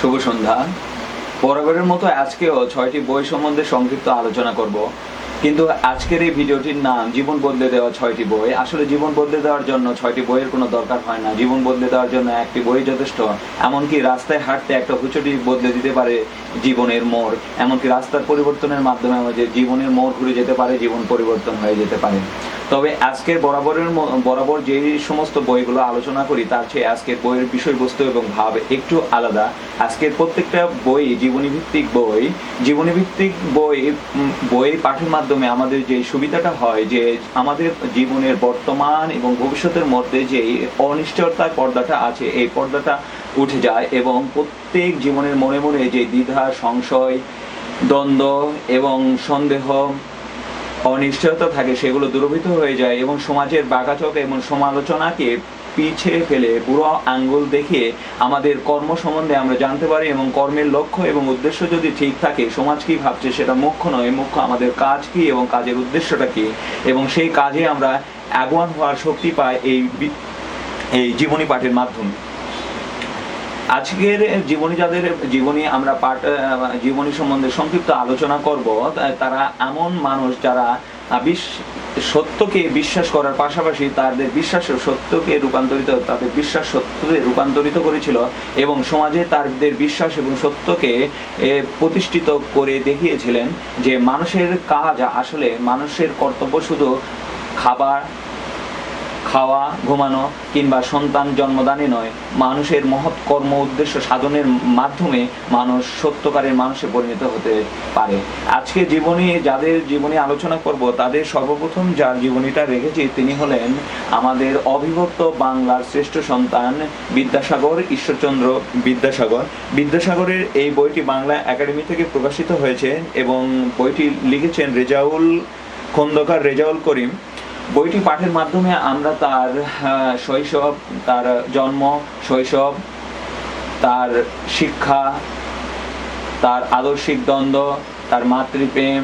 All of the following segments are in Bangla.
শুভ সন্ধ্যা। বরাবরের মতো আজকেও ছয়টি বই সম্বন্ধে সংক্ষিপ্ত আলোচনা করব। কিন্তু আজকের এই ভিডিওটির নাম জীবন বদলে দেওয়া ছয়টি বই। আসলে জীবন বদলে দেওয়ার জন্য ছয়টি বইয়ের কোনো দরকার হয় না। জীবন বদলে দেওয়ার জন্য একটি বই যথেষ্ট। এমনকি রাস্তায় হাঁটতে একটা হুচুটি বদলে দিতে পারে জীবনের মোড়। এমনকি রাস্তার পরিবর্তনের মাধ্যমে আমাদের জীবনের মোড় ঘুরে যেতে পারে, জীবন পরিবর্তন হয়ে যেতে পারে। তবে আজকের বরাবরের বরাবর যে সমস্ত বইগুলো আলোচনা করি, তার চেয়ে আজকের বইয়ের বিষয়বস্তু এবং ভাব একটু আলাদা। আজকের প্রত্যেকটা বই জীবনী ভিত্তিক বই। জীবনী ভিত্তিক বই বই পাঠের মাধ্যমে আমাদের যে সুবিধাটা হয়, যে আমাদের জীবনের বর্তমান এবং ভবিষ্যতের মধ্যে যে অনিশ্চয়তার পর্দাটা আছে, এই পর্দাটা উঠে যায় এবং প্রত্যেক জীবনের মনে মনে যে দ্বিধা, সংশয়, দ্বন্দ্ব এবং সন্দেহ অনিশ্চয়তা থাকে, সেগুলো দূরভূত হয়ে যায় এবং সমাজের বাঁকাচক এবং সমালোচনাকে পিছে ফেলে। পুরো আঙ্গুল দেখিয়ে আমাদের কর্ম সম্বন্ধে আমরা জানতে পারি এবং কর্মের লক্ষ্য এবং উদ্দেশ্য যদি ঠিক থাকে, সমাজ কি ভাবছে সেটা মুখ্য নয়, মুখ্য আমাদের কাজ কি এবং কাজের উদ্দেশ্যটা কি? এবং সেই কাজে আমরা আগুয়ান হওয়ার শক্তি পাই এই এই জীবনী পাঠের মাধ্যমে। আজকের জীবনী যাদের, জীবনী আমরা পাঠ জীবনী সম্বন্ধে সংক্ষিপ্ত আলোচনা করব তারা এমন মানুষ যারা সত্যকে বিশ্বাস করার পাশাপাশি তাদের বিশ্বাস সত্যকে রূপান্তরিত, তাদের বিশ্বাস সত্যকে রূপান্তরিত করেছিল এবং সমাজে তাদের বিশ্বাস এবং সত্যকে প্রতিষ্ঠিত করে দেখিয়েছিলেন যে মানুষের কাজ আসলে মানুষের কর্তব্য শুধু খাবার খাওয়া, ঘুমানো কিংবা সন্তান জন্মদানে নয়, মানুষের মহৎ কর্ম উদ্দেশ্য সাধনের মাধ্যমে মানুষ সত্যকারের মানুষে পরিণত হতে পারে। আজকে জীবনী যাদের জীবনী আলোচনা করব, তাদের সর্বপ্রথম যার জীবনীটা রেখেছি তিনি হলেন আমাদের অবিভক্ত বাংলার শ্রেষ্ঠ সন্তান বিদ্যাসাগর ঈশ্বরচন্দ্র বিদ্যাসাগর। বিদ্যাসাগরের এই বইটি বাংলা একাডেমি থেকে প্রকাশিত হয়েছে এবং বইটি লিখেছেন রেজাউল, খন্দকার রেজাউল করিম। বইটি পাঠের মাধ্যমে আমরা তার শৈশব, তার জন্ম, শৈশব, তার শিক্ষা, তার আদর্শিক দ্বন্দ্ব, তার মাতৃপ্রেম,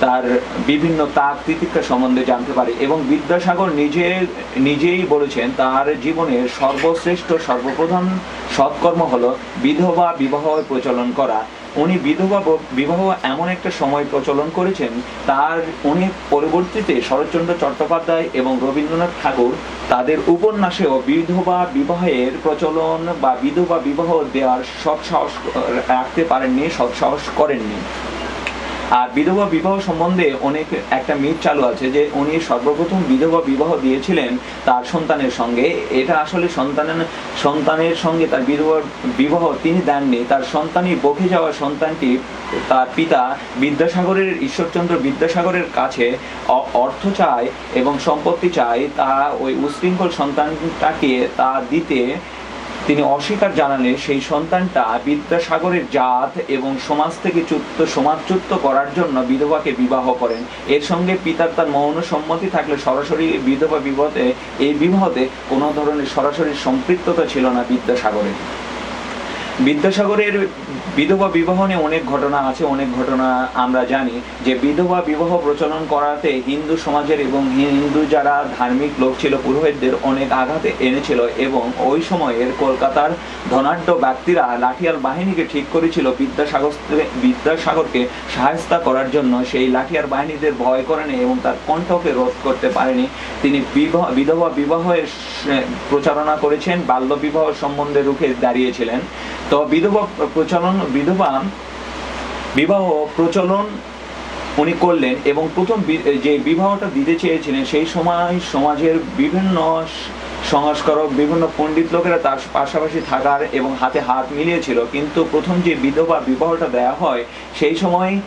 তার বিভিন্ন তাক তিতিক্ষা সম্বন্ধে জানতে পারি এবং বিদ্যাসাগর নিজে, নিজেই বলেছেন তার জীবনের সর্বশ্রেষ্ঠ, সর্বপ্রধান সৎকর্ম হলো বিধবা বিবাহ প্রচলন করা। উনি বিধবা বিবাহ এমন একটা সময় প্রচলন করেছেন, তার উনি পরবর্তীতে শরৎচন্দ্র চট্টোপাধ্যায় এবং রবীন্দ্রনাথ ঠাকুর তাদের উপন্যাসেও বিধবা বিবাহের প্রচলন বা বিধবা বিবাহ দেওয়ার সৎসাহস রাখতে পারেননি, সৎসাহস করেননি। আর বিধবা বিবাহ সম্বন্ধে অনেক একটা মিথ চালু আছে যে উনি সর্বপ্রথম বিধবা বিবাহ দিয়েছিলেন তার সন্তানের সঙ্গে। এটা আসলে সন্তানের সন্তানের সঙ্গে তার বিধবা বিবাহ তিনি দেননি। তার সন্তানই বকে যাওয়া সন্তানটি তার পিতা বিদ্যাসাগরের, ঈশ্বরচন্দ্র বিদ্যাসাগরের কাছে অর্থ চায় এবং সম্পত্তি চায়। তা ওই উশৃঙ্খল সন্তানটাকে তা দিতে তিনি অস্বীকার জানালে সেই সন্তানটা বিদ্যাসাগরের জাত এবং সমাজ থেকে চ্যুত সমাজচ্যুত করার জন্য বিধবাকে বিবাহ করেন। এর সঙ্গে পিতার তার মৌন সম্মতি থাকলে সরাসরি বিধবা বিবাহতে, এই বিবাহতে কোনো ধরনের সরাসরি সম্পৃক্ততা ছিল না বিদ্যাসাগরের। বিদ্যাসাগরের বিধবা বিবাহ নিয়ে অনেক ঘটনা আছে, অনেক ঘটনা আমরা জানি। যে বিধবা বিবাহ প্রচলন করাতে হিন্দু সমাজের এবং হিন্দু যারা ধার্মিক লোক ছিল, পুরোহিতদের অনেক আঘাতে এনেছিল এবং ওই সময়ের কলকাতার ধনাঢ্য ব্যক্তিরা লাঠিয়াল বাহিনীকে ঠিক করেছিল বিদ্যাসাগর বিদ্যাসাগরকে সাহায্য করার জন্য। সেই লাঠিয়ার বাহিনীদের ভয় করেনি এবং তার কণ্ঠকে রোধ করতে পারেনি। তিনি বিধবা বিবাহের প্রচারণা করেছেন বাল্য বিবাহ সম্বন্ধে রুখে দাঁড়িয়েছিলেন। তো বিধবা প্রচলন বিধবা বিবাহ প্রচলন উনি করলেন এবং প্রথম যে বিবাহটা দিতে চেয়েছিলেন, সেই সময় সমাজের বিভিন্ন সংস্কারক বিভিন্ন পণ্ডিত লোকেরা তার পাশাপাশি থাকার এবং হাতে হাত মিলিয়েছিল। কিন্তু প্রথম যে বিধবা বিবাহটা দেয়া হয়, সেই সময়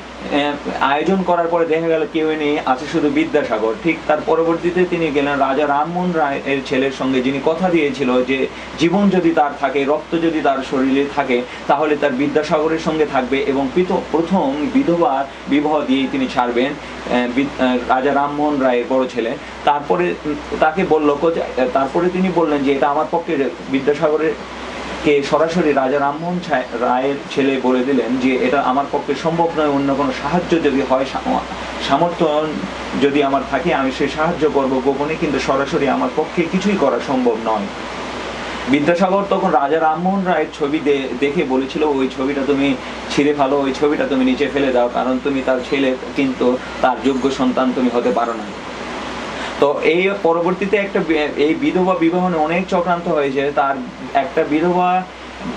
আয়োজন করার পরে দেখা গেল কেউ নেই আছে শুধু বিদ্যাসাগর। ঠিক তার পরবর্তীতে তিনি গেলেন রাজা রামমোহন রায় এর ছেলের সঙ্গে, যিনি কথা দিয়েছিল যে জীবন যদি তার থাকে, রক্ত যদি তার শরীরে থাকে, তাহলে তার বিদ্যাসাগরের সঙ্গে থাকবে এবং প্রথম বিধবা বিবাহ দিয়ে তিনি ছাড়বেন রাজা রামমোহন রায়ের বড় ছেলে। তারপরে তাকে বলল, কোথায়- তারপরে তিনি বললেন যে এটা আমার পক্ষে বিদ্যাসাগরের কে সরাসরি রাজা রামমোহন রায়ের ছেলে বলে দিলেন যে এটা আমার পক্ষে সম্ভব নয়, অন্য কোনো সাহায্য যদি হয় সামর্থ্য যদি আমার থাকে, আমি সেই সাহায্য করব গোপনে, কিন্তু সরাসরি আমার পক্ষে কিছুই করা সম্ভব নয়। বিদ্যাসাগর তখন রাজা রামমোহন রায়ের ছবি দেখে বলেছিল, ওই ছবিটা তুমি ছিঁড়ে ফেলো, ওই ছবিটা তুমি নিচে ফেলে দাও, কারণ তুমি তার ছেলে, কিন্তু তার যোগ্য সন্তান তুমি হতে পারো না। তো এই পরবর্তীতে একটা এই বিধবা বিবাহ নিয়ে অনেক চক্রান্ত হয়েছে। তার একটা বিধবা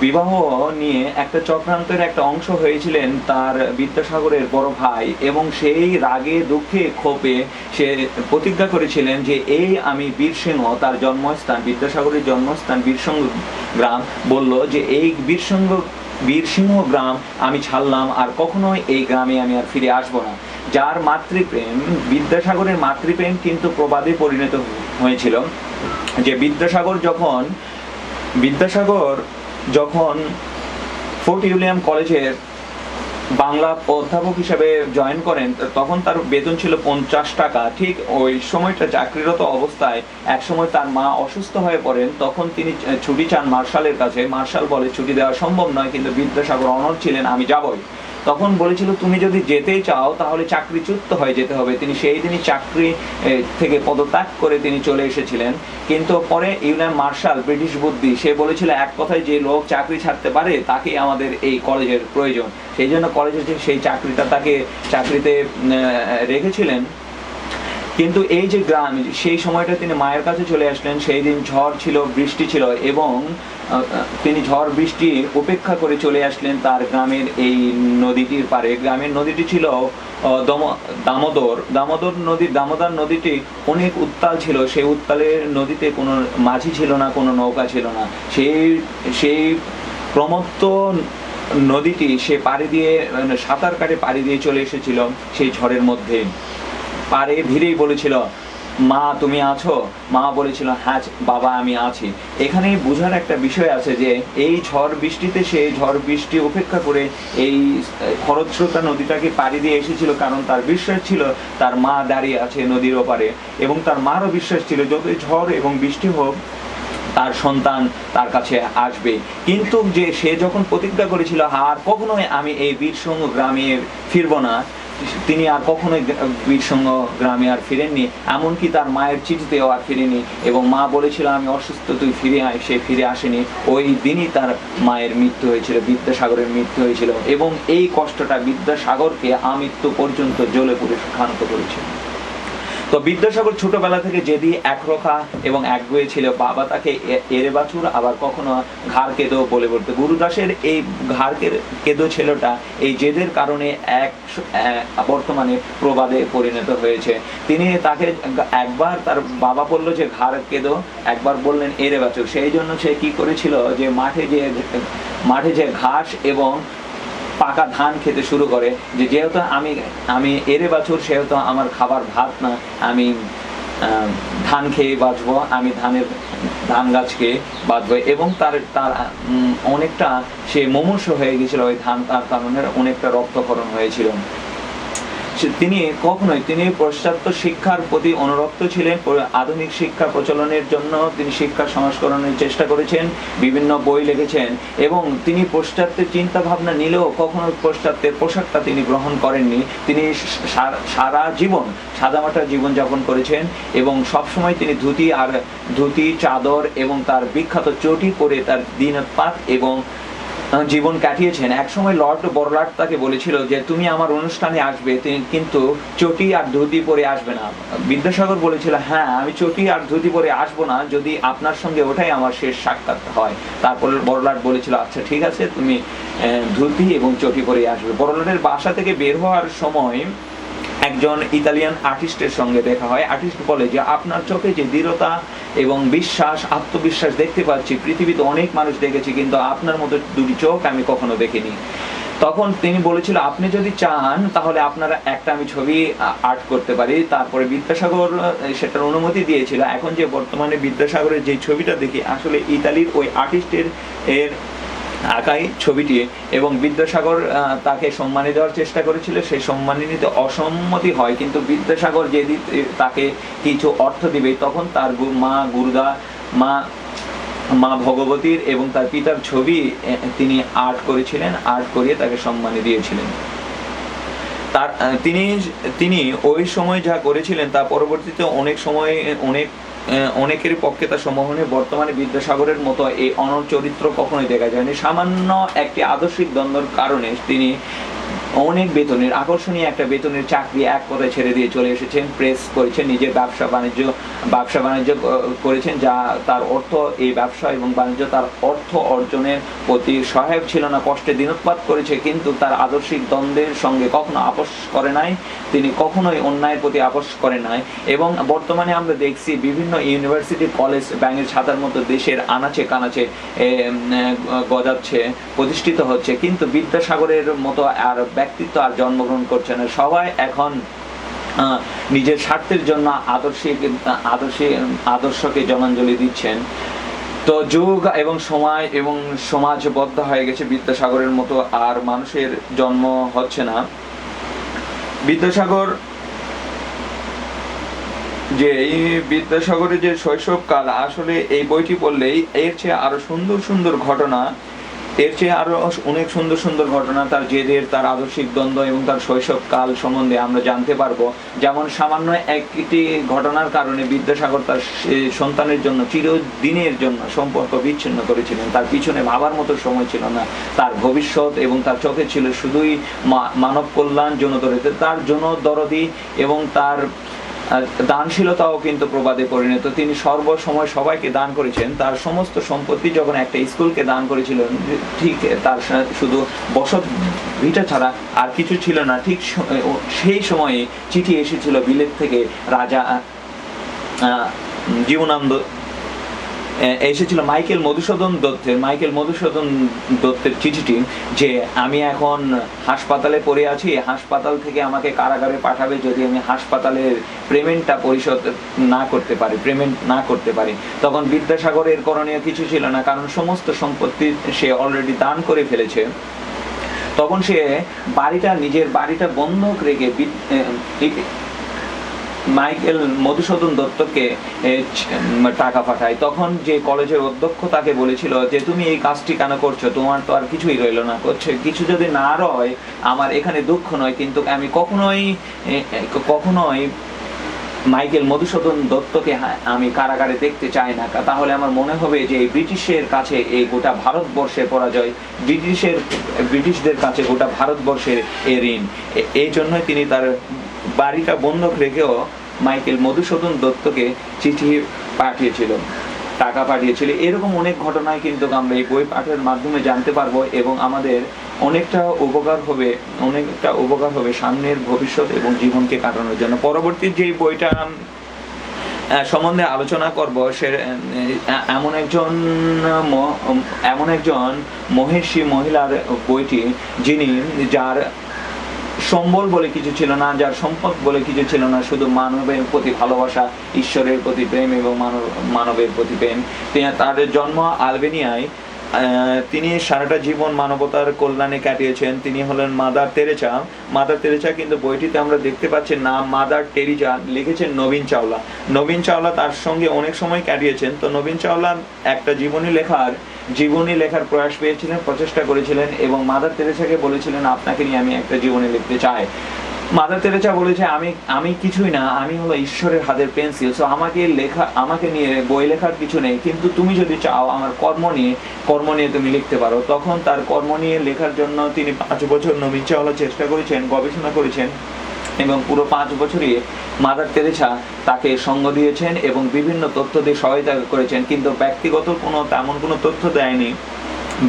বিবাহ নিয়ে একটা চক্রান্তের একটা অংশ হয়েছিলেন তার বিদ্যাসাগরের বড় ভাই এবং সেই রাগে দুঃখে ক্ষোভে সে প্রতিজ্ঞা করেছিলেন যে, এই আমি বীরসিংহ তার জন্মস্থান, বিদ্যাসাগরের জন্মস্থান বীরসিংহ গ্রাম বলল যে, এই বীরসিংহ বীরসিংহ গ্রাম আমি ছাড়লাম আর কখনোই এই গ্রামে আমি আর ফিরে আসব না। যার মাতৃপ্রেম বিদ্যাসাগরের মাতৃপ্রেম কিন্তু প্রবাদে পরিণত হয়েছিল। যে বিদ্যাসাগর যখন বিদ্যাসাগর যখন ফোর্ট উইলিয়াম কলেজের বাংলা অধ্যাপক হিসেবে জয়েন করেন, তখন তার বেতন ছিল পঞ্চাশ টাকা। ঠিক ওই সময়টা চাকরিরত অবস্থায় এক সময় তার মা অসুস্থ হয়ে পড়েন, তখন তিনি ছুটি চান মার্শালের কাছে। মার্শাল বলে, ছুটি দেওয়া সম্ভব নয়, কিন্তু বিদ্যাসাগর অনর ছিলেন, আমি যাবই। তখন বলেছিল, তুমি যদি যেতে চাও, তাহলে চাকরিচ্যুত হয়ে যেতে হবে। তিনি সেই দিনই চাকরি থেকে পদত্যাগ করে তিনি চলে এসেছিলেন। কিন্তু পরে ইউনিয়ন মার্শাল, ব্রিটিশ বুদ্ধি, সে বলেছিল, এক কথায় যে লোক চাকরি ছাড়তে পারে, তাকেই আমাদের এই কলেজের প্রয়োজন। সেই জন্য কলেজের সেই চাকরিটা তাকে চাকরিতে রেখেছিলেন। কিন্তু এই যে গ্রাম, সেই সময়টা তিনি মায়ের কাছে চলে আসলেন, সেই দিন ঝড় ছিল, বৃষ্টি ছিল এবং তিনি ঝড় বৃষ্টি উপেক্ষা করে চলে আসলেন তার গ্রামের এই নদীটির পারে গ্রামের নদীটি ছিল দামোদর। দামোদর নদী, দামোদর নদীটি অনেক উত্তাল ছিল। সেই উত্তালের নদীতে কোনো মাঝি ছিল না, কোনো নৌকা ছিল না। সেই সেই প্রমত্ত নদীটি সে পাড়ি দিয়ে, সাঁতার কাটে পাড়ি দিয়ে চলে এসেছিল সেই ঝড়ের মধ্যে। পারে ভিড়েই বলেছিল, মা, তুমি আছো? মা বলেছিল হ্যাঁ বাবা, আমি আছি। এখানে বোঝার একটা বিষয় আছে যে, এই ঝড় বৃষ্টিতে সে ঝড় বৃষ্টি উপেক্ষা করে এই খরস্রোতা নদীটাকে পাড়ি দিয়ে এসেছিল, কারণ তার বিশ্বাস ছিল, তার মা দাঁড়িয়ে আছে নদীর ওপারে, এবং তার মারও বিশ্বাস ছিল যতই ঝড় এবং বৃষ্টি হোক, তার সন্তান তার কাছে আসবে। কিন্তু যে সে যখন প্রতিজ্ঞা করেছিল, আর কখনোই আমি এই বীরসংঘ গ্রামে ফিরবো না। তিনি আর কখনোই বীরসংঘ গ্রামে আর ফিরেননি, এমনকি তার মায়ের চিঠিতেও আর ফিরেনি এবং মা বলেছিল, আমি অসুস্থ, তুই ফিরে আয়। সে ফিরে আসেনি। ওই দিনই তার মায়ের মৃত্যু হয়েছিল, বিদ্যাসাগরের মৃত্যু হয়েছিল এবং এই কষ্টটা বিদ্যাসাগরকে আমৃত্যু পর্যন্ত জ্বলে পুড়ে ক্ষান্ত করেছিল তো বিদ্যাসাগর ছোটবেলা থেকে যেদি একরোখা এবং একগুয়ে ছিল। বাবা তাকে এরে বাছুর, আবার কখনো ঘাড় কেদো বলে বলতো। গুরুদাসের এই ঘাড় কেদো ছেলেটা এই জেদের কারণে এক বর্তমানে প্রবাদে পরিণত হয়েছে। তিনি তাকে একবার তার বাবা বলল যে, ঘাড় কেদো। একবার বললেন, এরে বাছুর। সেই জন্য সে কি করেছিল যে, মাঠে যে মাঠে যে ঘাস এবং পাকা ধান খেতে শুরু করে যে যেহেতু আমি আমি এরে বাছুর, সেহেতু আমার খাবার ভাত না, আমি ধান খেয়ে বাঁচবো, আমি ধানের ধান গাছ খেয়ে বাঁচবো। এবং তার তার অনেকটা সে মুমূর্ষ হয়ে গেছিল ওই ধান, তার কারণে অনেকটা রক্তকরণ হয়েছিল। তিনি কখনোই, তিনি পাশ্চাত্য শিক্ষার প্রতি অনুরক্ত ছিলেন আধুনিক শিক্ষা প্রচলনের জন্য তিনি শিক্ষা সংস্করণের চেষ্টা করেছেন, বিভিন্ন বই লিখেছেন এবং তিনি পাশ্চাত্যের চিন্তা ভাবনা নিলেও কখনো পাশ্চাত্যের পোশাকটা তিনি গ্রহণ করেননি। তিনি সারা জীবন, সাদামাটা জীবনযাপন করেছেন এবং সবসময় তিনি ধুতি আর, ধুতি, চাদর এবং তার বিখ্যাত চটি পরে তার দিনপাত এবং জীবন কাটিয়েছেন। একসময় লর্ড বড়লাট তাকে বলেছিল যে, তুমি আমার অনুষ্ঠানে আসবে কিন্তু চটি আর ধুতি পরে আসবে না। বিদ্যাসাগর বলেছিল হ্যাঁ আমি চটি আর ধুতি পরে আসব না, যদি আপনার সঙ্গে ওটাই আমার শেষ সাক্ষাৎ হয়। তারপরে বড়লাট বলেছিল আচ্ছা ঠিক আছে, তুমি ধুতি এবং চটি পরে আসবে। বড়লাটের বাসা থেকে বের হওয়ার সময় একজন ইতালিয়ান আর্টিস্টের সঙ্গে দেখা হয়। আর্টিস্ট বলে যে, আপনার চোখে যে দৃঢ়তা এবং বিশ্বাস, আত্মবিশ্বাস দেখতে পাচ্ছি, পৃথিবীতে অনেক মানুষ দেখেছি, কিন্তু আপনার মতো দুটি চোখ আমি কখনো দেখিনি। তখন তিনি বলেছিল, আপনি যদি চান, তাহলে আপনারা একটা আমি ছবি আর্ট করতে পারি। তারপরে বিদ্যাসাগর সেটার অনুমতি দিয়েছিল। এখন যে বর্তমানে বিদ্যাসাগরের যে ছবিটা দেখি, আসলে ইতালির ওই আর্টিস্টের এর আঁকাই ছবিটি এবং বিদ্যাসাগর তাকে সম্মানী দেওয়ার চেষ্টা করেছিল। সেই সম্মানী নিতে অসম্মতি হয়, কিন্তু বিদ্যাসাগর যেদিন তাকে কিছু অর্থ দিবে, তখন তার মা গুরুদা, মা মা ভগবতীর এবং তার পিতার ছবি তিনি আর্ট করেছিলেন, আর্ট করিয়ে তাকে সম্মানী দিয়েছিলেন। তার তিনি তিনি ওই সময় যা করেছিলেন, তা পরবর্তীতে অনেক সময়, অনেক আহ, অনেকেরই পক্ষে তা সমহনে বর্তমানে বিদ্যাসাগরের মতো এই অনর চরিত্র কখনোই দেখা যায়নি। সামান্য একটি আদর্শিক দ্বন্দ্বর কারণে তিনি অনেক বেতনের আকর্ষণীয় একটা বেতনের চাকরি এক কথায় ছেড়ে দিয়ে চলে এসেছেন প্রেস করেছেন নিজের ব্যবসা বাণিজ্য ব্যবসা বাণিজ্য করেছেন, যা তার অর্থ এই ব্যবসা এবং বাণিজ্য তার অর্থ অর্জনের প্রতি সহায়ক ছিল না, কষ্টে দিনোৎপাত করেছে, কিন্তু তার আদর্শিক দ্বন্দ্বের সঙ্গে কখনো আপোষ করে নাই, তিনি কখনোই অন্যায়ের প্রতি আপোষ করে নাই, এবং বর্তমানে আমরা দেখছি বিভিন্ন ইউনিভার্সিটি, কলেজ, ব্যাঙের ছাতার মতো দেশের আনাচে কানাচে গজাচ্ছে, প্রতিষ্ঠিত হচ্ছে, কিন্তু বিদ্যাসাগরের মতো আর ব্যক্তিত্ব আর জন্মগ্রহণ করছে না। সবাই এখন নিজের স্বার্থের জন্য আদর্শিক আদর্শে, আদর্শকে জনাঞ্জলি দিচ্ছেন। তো যুগ এবং সময় এবং সমাজ বদ্ধ হয়ে গেছে বিদ্যাসাগরের মতো, আর মানুষের জন্ম হচ্ছে না। বিদ্যাসাগর যে, এই বিদ্যাসাগরের যে শৈশবকাল, আসলে এই বইটি পড়লেই এর চেয়ে আরও সুন্দর সুন্দর ঘটনা এর চেয়ে আরও অনেক সুন্দর সুন্দর ঘটনা, তার জেদের, তার আদর্শিক দ্বন্দ্ব এবং তার শৈশবকাল সম্বন্ধে আমরা জানতে পারব। যেমন সামান্য একটি ঘটনার কারণে বিদ্যাসাগর তার সন্তানের জন্য চিরদিনের জন্য সম্পর্ক বিচ্ছিন্ন করেছিলেন। তার পিছনে ভাবার মতো সময় ছিল না। তার ভবিষ্যৎ এবং তার চোখে ছিল শুধুই মানব কল্যাণ জনদরিদ্র তার জনদরদি এবং তার দানশীলতাও কিন্তু প্রবাদে পরিণত। তিনি সর্বসময় সবাইকে দান করেছেন। তার সমস্ত সম্পত্তি যখন একটা স্কুলকে দান করেছিলেন, ঠিক তার শুধু বসত ভিটা ছাড়া আর কিছু ছিল না। ঠিক সেই সময়ে চিঠি এসেছিল বিলেত থেকে রাজা জীবনানন্দ এসেছিল মাইকেল মধুসূদন দত্তের, মাইকেল মধুসূদন দত্তের চিঠিটি যে আমি এখন হাসপাতালে পড়ে আছি, হাসপাতাল থেকে আমাকে কারাগারে পাঠাবে যদি আমি হাসপাতালের পেমেন্টটা পরিশোধ না করতে পারি, পেমেন্ট না করতে পারি। তখন বিদ্যাসাগরের করণীয় কিছু ছিল না, কারণ সমস্ত সম্পত্তি সে অলরেডি দান করে ফেলেছে। তখন সে বাড়িটা, নিজের বাড়িটা বন্ধক রেখে মাইকেল মধুসূদন দত্তকে টাকা পাঠায়। তখন যে কলেজের অধ্যক্ষ তাকে বলেছিল যে, তুমি এই কাজটি কেন করছ? তোমার তো আর কিছুই রইল না। করছে, কিছু যদি না রয়, আমার এখানে দুঃখ নয়। কিন্তু আমি কখনোই কখনোই মাইকেল মধুসূদন দত্তকে আমি কারাগারে দেখতে চাই না। তাহলে আমার মনে হবে যে, এই ব্রিটিশের কাছে এই গোটা ভারতবর্ষের পরাজয়, ব্রিটিশের, ব্রিটিশদের কাছে গোটা ভারতবর্ষের এ ঋণ। এই জন্যই তিনি তার বাড়িটা বন্ধক রেখেও মাইকেল মধুসূদন দত্তকে চিঠি পাঠিয়েছিল, টাকা পাঠিয়েছিল। এরকম অনেক ঘটনায় কিন্তু আমরা এই বই পাঠের মাধ্যমে জানতে পারব এবং আমাদের অনেকটা উপকার হবে, অনেকটা উপকার হবে সামনের ভবিষ্যৎ এবং জীবনকে কাটানোর জন্য। পরবর্তী যে বইটা সম্বন্ধে আলোচনা করব, সে এমন একজন এমন একজন মহেশী মহিলার বইটি, যিনি যার সম্বল বলে কিছু ছিল না, যার সম্পদ বলে কিছু ছিল না, শুধু মানবের প্রতি ভালোবাসা, ঈশ্বরের প্রতি প্রেম এবং মানব, মানবের প্রতি প্রেম। তাদের জন্ম আলবেনিয়ায় তিনি সারাটা জীবন মানবতার কল্যাণে কাটিয়েছেন। তিনি হলেন মাদার তেরেচা। মাদার তেরেচা কিন্তু বইটিতে আমরা দেখতে পাচ্ছি না, মাদার টেরিজা লিখেছেন নবীন চাওলা। নবীন চাওলা তার সঙ্গে অনেক সময় কাটিয়েছেন। তো নবীন চাওলা একটা জীবনী লেখার জীবনী লেখার প্রয়াস পেয়েছিলেন, প্রচেষ্টা করেছিলেন এবং মাদার তেরেসাকে বলেছিলেন, আপনাকে নিয়ে আমি একটা জীবনী লিখতে চাই। মাদার তেরেসা বলেছে, আমি আমি কিছুই না, আমি হলো ঈশ্বরের হাতের পেন্সিল সো আমাকে লেখা, আমাকে নিয়ে বই লেখার কিছু নেই, কিন্তু তুমি যদি চাও আমার কর্ম নিয়ে কর্ম নিয়ে তুমি লিখতে পারো। তখন তার কর্ম নিয়ে লেখার জন্য তিনি পাঁচ বছর নবীন চাওয়ালা চেষ্টা করেছেন, গবেষণা করেছেন, এবং পুরো পাঁচ বছরই মাদার তেরেসা তাকে সঙ্গ দিয়েছেন এবং বিভিন্ন তথ্য দিয়ে সহায়তা করেছেন, কিন্তু ব্যক্তিগত কোনো তেমন কোনো তথ্য দেয়নি।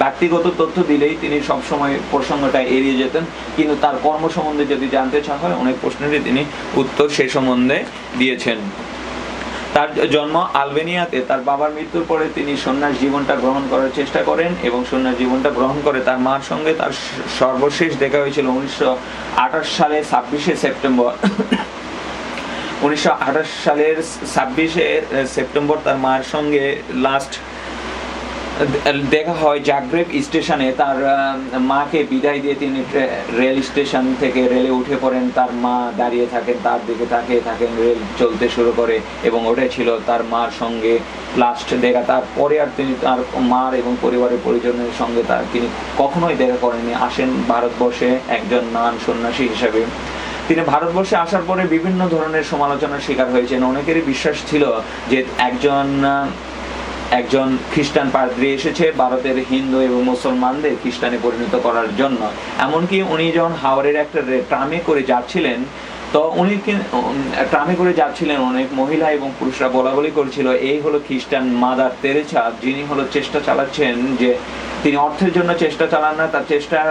ব্যক্তিগত তথ্য দিলেই তিনি সবসময় প্রসঙ্গটা এড়িয়ে যেতেন। কিন্তু তার কর্ম সম্বন্ধে যদি জানতে চাওয়া হয়, অনেক প্রশ্নেরই তিনি উত্তর সে সম্বন্ধে দিয়েছেন। তার জন্ম আলবেনিয়াতে। তার বাবার মৃত্যুর পরে তিনি সন্ন্যাস জীবনটা গ্রহণ করার চেষ্টা করেন এবং সন্ন্যাস জীবনটা গ্রহণ করে তার মার সঙ্গে তার সর্বশেষ দেখা হয়েছিল উনিশশো আঠাশ সালে ছাব্বিশে সেপ্টেম্বর। উনিশশো আঠাশ সালের ছাব্বিশে সেপ্টেম্বর তার মায়ের সঙ্গে লাস্ট দেখা হয় জাগ্রেব স্টেশনে, তার মাকে বিদায় দিয়ে তিনি রেল স্টেশন থেকে রেলে উঠে পড়েন। তার মা দাঁড়িয়ে থাকেন, তার দিকে তাকিয়ে থাকেন, রেল চলতে শুরু করে এবং ছিল তার মার সঙ্গে লাস্ট দেখা। তারপরে আর তিনি তার মার এবং পরিবারের পরিজনের সঙ্গে তার তিনি কখনোই দেখা করেননি। আসেন ভারতবর্ষে একজন নান সন্ন্যাসী হিসাবে। তিনি ভারতবর্ষে আসার পরে বিভিন্ন ধরনের সমালোচনার শিকার হয়েছেন। অনেকেরই বিশ্বাস ছিল যে একজন একজন খ্রিস্টান পাদ্রী এসেছে ভারতের হিন্দু এবং মুসলমানদের খ্রিস্টানে পরিণত করার জন্য। এমনকি উনি যখন হাওড়ের একটা ট্রামে করে যাচ্ছিলেন তো উনি ট্রামে করে যাচ্ছিলেন, অনেক মহিলা এবং পুরুষরা বলা বলি করছিল, এই হলো খ্রিস্টান মাদার তেরেছা যিনি হলো চেষ্টা চালাচ্ছেন যে তিনি অর্থের জন্য চেষ্টা চালান না, তার চেষ্টার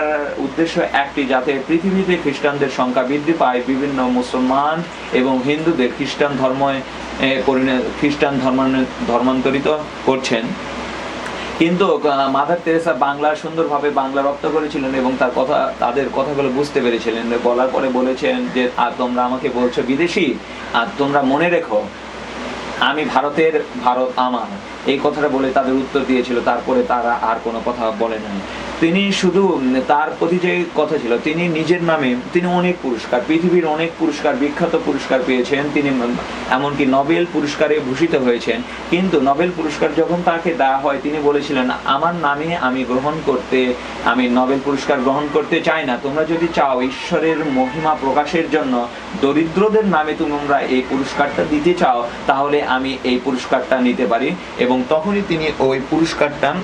উদ্দেশ্য একটি, যাতে পৃথিবীতে খ্রিস্টানদের সংখ্যা বৃদ্ধি পায়, বিভিন্ন মুসলমান এবং হিন্দুদের খ্রিস্টান ধর্ম খ্রিস্টান ধর্ম ধর্মান্তরিত করছেন। কিন্তু মাদার তেরেসা বাংলা সুন্দরভাবে বাংলা রপ্ত করেছিলেন এবং তার কথা, তাদের কথাগুলো বুঝতে পেরেছিলেন। বলার পরে বলেছেন যে, আর তোমরা আমাকে বলছো বিদেশি, আর তোমরা মনে রেখো, আমি ভারতের, ভারত আমার। এই কথাটা বলে তাদের উত্তর দিয়েছিল, তারপরে তারা আর কোনো কথা বলে নাই তিনি শুধু, তার প্রতি যে কথা ছিল, তিনি নিজের নামে, তিনি অনেক পুরস্কার, পৃথিবীর অনেক পুরস্কার, বিখ্যাত পুরস্কার পেয়েছেন, তিনি এমনকি নোবেল পুরস্কারে ভূষিত হয়েছেন। কিন্তু নোবেল পুরস্কার যখন তাকে দেওয়া হয়, তিনি বলেছিলেন, আমার নামে আমি গ্রহণ করতে, আমি নোবেল পুরস্কার গ্রহণ করতে চাই না। তোমরা যদি চাও ঈশ্বরের মহিমা প্রকাশের জন্য, দরিদ্রদের নামে তোমরা এই পুরস্কারটা দিতে চাও, তাহলে আমি এই পুরস্কারটা নিতে পারি। এবং তখনই তিনি ওই পুরস্কারটা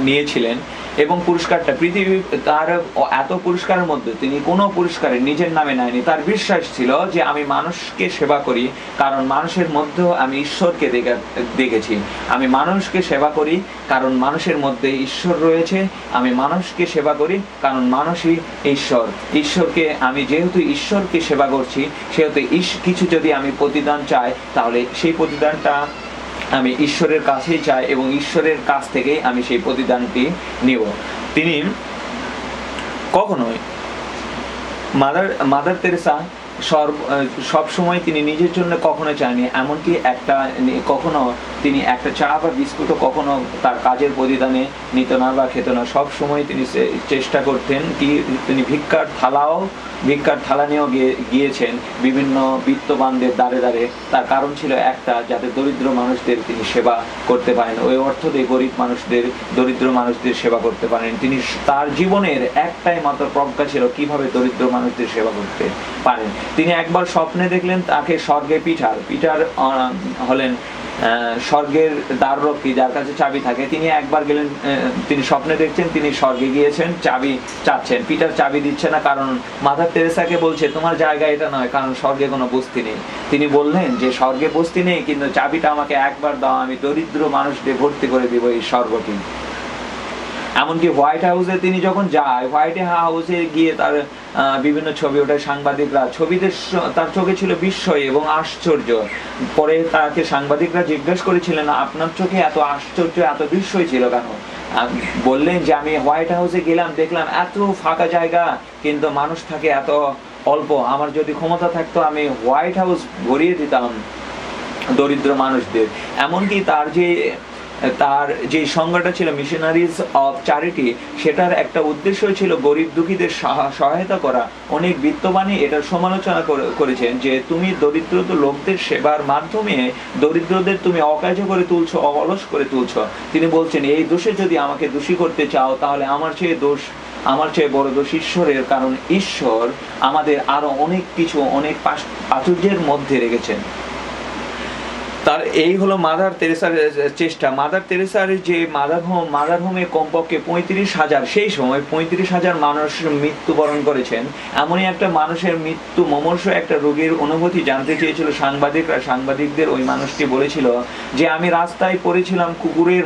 নিয়েছিলেন। এবং পুরস্কারটা পৃথিবী, তার এত পুরস্কারের মধ্যে তিনি কোনো পুরস্কারে নিজের নামে নেয়নি। তার বিশ্বাস ছিল যে আমি মানুষকে সেবা করি, কারণ মানুষের মধ্যেও আমি ঈশ্বরকে দেখা- দেখেছি। আমি মানুষকে সেবা করি, কারণ মানুষের মধ্যে ঈশ্বর রয়েছে। আমি মানুষকে সেবা করি, কারণ মানুষই ঈশ্বর। ঈশ্বরকে আমি যেহেতু ঈশ্বরকে সেবা করছি, সেহেতু কিছু যদি আমি প্রতিদান চাই, তাহলে সেই প্রতিদানটা আমি ঈশ্বরের কাছেই চাই এবং ঈশ্বরের কাছ থেকেই আমি সেই প্রতিদানটি নিব। তিনি কখনোই মাদার মাদার তেরেসা সর্ব সব সময় তিনি নিজের জন্য কখনো চায়নি এমনকি একটা, কখনো তিনি একটা চা বা বিস্কুটও কখনো তার কাজের প্রতিদানে নিত না বা খেত না। সব সময় তিনি চেষ্টা করতেন কি তিনি ভিক্ষার থালাও, ভিক্ষার থালা নিয়েও গিয়ে- গিয়েছেন বিভিন্ন বিত্তবানদের দ্বারে দ্বারে। তার কারণ ছিল একটা, যাতে দরিদ্র মানুষদের তিনি সেবা করতে পারেন। ওই অর্থ দিয়ে গরিব মানুষদের, দরিদ্র মানুষদের সেবা করতে পারেন। তিনি তার জীবনের একটাই মাত্র প্রজ্ঞা ছিল কীভাবে দরিদ্র মানুষদের সেবা করতে পারেন। তিনি একবার স্বপ্নে দেখলেন তাকে স্বর্গে পিঠার পিঠার হলেন স্বর্গের দ্বাররক্ষী যার কাছে চাবি থাকে। তিনি একবার গেলেন তিনি স্বপ্নে দেখছেন, তিনি স্বর্গে গিয়েছেন, চাবি চাচ্ছেন। পিটার চাবি দিচ্ছে না কারণ মাদার তেরেসাকে বলছে, তোমার জায়গা এটা নয়, কারণ স্বর্গে কোনো বস্তি নেই। তিনি বললেন যে, স্বর্গে বস্তি নেই, কিন্তু চাবিটা আমাকে একবার দাও, আমি দরিদ্র মানুষদের ভর্তি করে দিব এই স্বর্গটি। এমনকি হোয়াইট হাউসে তিনি যখন যায়, হোয়াইট হাউসে গিয়ে তার বিভিন্ন ছবি ওঠে সাংবাদিকরা, ছবিতে তার চোখে ছিল বিস্ময় এবং আশ্চর্য। পরে তাকে সাংবাদিকরা জিজ্ঞেস করেছিলেন, আপনার চোখে এত আশ্চর্য, এত বিস্ময় ছিল কেন? বললেন যে, আমি হোয়াইট হাউসে গেলাম, দেখলাম এত ফাঁকা জায়গা, কিন্তু মানুষ থাকে এত অল্প। আমার যদি ক্ষমতা থাকতো, আমি হোয়াইট হাউস ভরিয়ে দিতাম দরিদ্র মানুষদের। এমনকি তার যে তার যে সংজ্ঞাটা ছিল মিশনারিজ অফ চ্যারিটি সেটার একটা উদ্দেশ্য ছিল গরিব দুঃখীদের সাহা- সহায়তা করা। অনেক বিত্তবানই এটার সমালোচনা করে- করেছেন যে, তুমি দরিদ্র লোকদের সেবার মাধ্যমে দরিদ্রদের তুমি অকার্য করে তুলছো, অলস করে তুলছো। তিনি বলছেন, এই দোষে যদি আমাকে দোষী করতে চাও, তাহলে আমার চেয়ে দোষ, আমার চেয়ে বড় দোষ ঈশ্বরের, কারণ ঈশ্বর আমাদের আরও অনেক কিছু, অনেক প্রাচুর্যের মধ্যে রেখেছেন। তার এই হলো মাদার তেরেসার চেষ্টা। মাদার তেরেসার যে মাদার হোম, মাদার হোমে কমপক্ষে পঁয়ত্রিশ হাজার, সেই সময় পঁয়ত্রিশ হাজার মানুষ মৃত্যুবরণ করেছেন। এমনই একটা মানুষের মৃত্যু মমর্ষ একটা রোগীর অনুভূতি জানতে চেয়েছিল সাংবাদিকরা সাংবাদিকদের। ওই মানুষটি বলেছিল যে, আমি রাস্তায় পড়েছিলাম কুকুরের